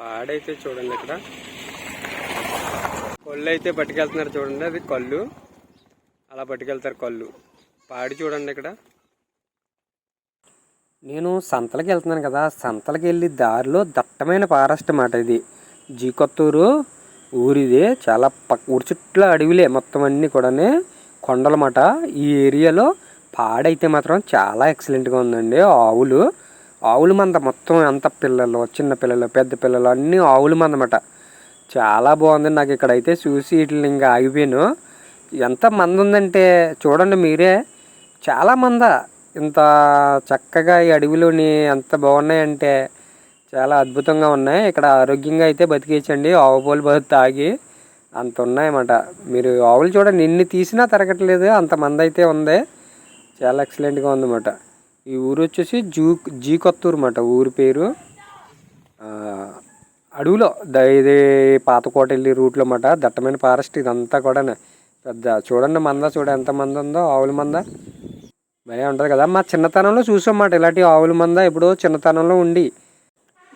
పాడైతే చూడండి ఇక్కడ. కళ్ళు అయితే పట్టుకెళ్తున్నారు చూడండి అది కళ్ళు. అలా పట్టుకెళ్తారు కళ్ళు. పాడి చూడండి ఇక్కడ. నేను సంతలకి వెళ్తున్నాను కదా సంతలకి వెళ్ళి దారిలో దట్టమైన ఫారెస్ట్ మాట ఇది. జీకొత్తూరు ఊరిదే చాలా పక్క ఊరి చుట్టూ అడవిలే మొత్తం అన్నీ కూడానే కొండలమాట. ఈ ఏరియాలో పాడైతే మాత్రం చాలా ఎక్సలెంట్గా ఉందండి. ఆవులు ఆవుల మంద మొత్తం అంత పిల్లలు చిన్న పిల్లలు పెద్ద పిల్లలు అన్నీ ఆవుల మందమాట. చాలా బాగుంది నాకు ఇక్కడైతే చూసి వీటిని ఇంకా ఆగిపోయాను. ఎంత మంది ఉందంటే చూడండి మీరే. చాలా మంద. ఇంత చక్కగా ఈ అడవిలోని ఎంత బాగున్నాయంటే చాలా అద్భుతంగా ఉన్నాయి. ఇక్కడ ఆరోగ్యంగా అయితే బతికేయచ్చండి ఆవు పాలు బతి తాగి అంత ఉన్నాయన్నమాట. మీరు ఆవులు చూడండి ఎన్ని తీసినా తరగట్లేదు. అంత మంది అయితే ఉంది. చాలా ఎక్సలెంట్గా ఉందన్నమాట. ఈ ఊరు వచ్చేసి జూ జీ కొత్తూరు అన్నమాట ఊరి పేరు అడవిలో. ఇది పాతకోట వెళ్ళి రూట్లో అన్నమాట దట్టమైన ఫారెస్ట్ ఇదంతా కూడా పెద్ద చూడండి మంద చూడ ఎంత మంద ఉందో. ఆవుల మంద. భలే ఉంటుంది కదా. మా చిన్నతనంలో చూసామాట ఇలాంటి ఆవుల మంద ఇప్పుడు చిన్నతనంలో ఉండి.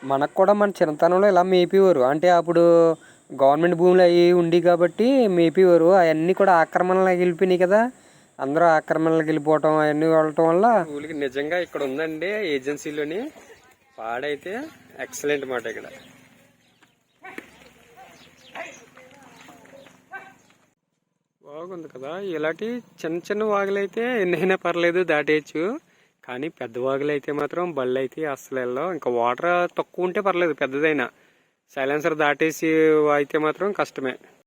మనకు కూడా మన చిన్నతనంలో ఇలా మేపేవారు. అంటే అప్పుడు గవర్నమెంట్ భూములు అవి ఉండి కాబట్టి మేపేవారు. అవన్నీ కూడా ఆక్రమణలు వెళ్ళిపోయినాయి కదా. అందరూ ఆక్రమణలకు వెళ్ళిపోవటం అవన్నీ వెళ్ళటం వల్ల ఊరికి నిజంగా ఇక్కడ ఉందండి ఏజెన్సీలోని. పాడైతే ఎక్సలెంట్ మాట ఇక్కడ. బాగుంది కదా. ఇలాంటి చిన్న చిన్న వాగులు అయితే ఎన్నైనా పర్లేదు దాటేయచ్చు. కానీ పెద్ద వాగులు అయితే మాత్రం బళ్ళు అయితే అస్సలు వెళ్ళవు. ఇంకా వాటర్ తక్కువ ఉంటే పర్లేదు పెద్దదైనా. సైలెన్సర్ దాటేసి అయితే మాత్రం కష్టమే.